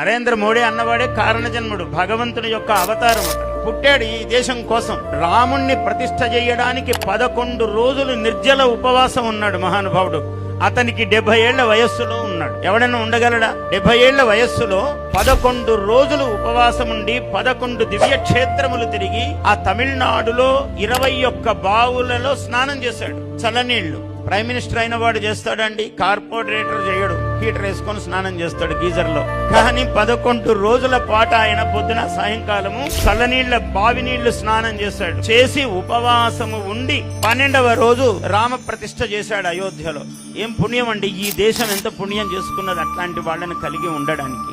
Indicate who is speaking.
Speaker 1: నరేంద్ర మోడీ అన్నవాడే కారణ జన్ముడు భగవంతుని యొక్క అవతారం పుట్టాడు ఈ దేశం కోసం. రాముణ్ణి ప్రతిష్ఠ చేయడానికి పదకొండు రోజులు నిర్జల ఉపవాసం ఉన్నాడు మహానుభావుడు. అతనికి డెబ్బై ఏళ్ళ వయస్సులో ఉన్నాడు. ఎవడైనా ఉండగలడా? డెబ్బై ఏళ్ళ వయస్సులో పదకొండు రోజులు ఉపవాసం ఉండి పదకొండు దివ్య క్షేత్రములు తిరిగి ఆ తమిళనాడులో ఇరవై ఒక్క బావులలో స్నానం చేశాడు. చల్లనీళ్ళు. ప్రైమ్ మినిస్టర్ అయిన వాడు చేస్తాడండి కార్పొరేటర్ చేయడు హీటర్ వేసుకొని స్నానం చేస్తాడు గీజర్లో. కానీ పదకొండు రోజుల పాటు ఆయన పొద్దున సాయంకాలము చల్లనీళ్ళ బావి నీళ్ళు స్నానం చేశాడు. చేసి ఉపవాసము ఉండి పన్నెండవ రోజు రామ ప్రతిష్ట చేశాడు అయోధ్యలో. ఏం పుణ్యం అండి? ఈ దేశం ఎంత పుణ్యం చేసుకున్నది అట్లాంటి వాళ్ళని కలిగి ఉండడానికి.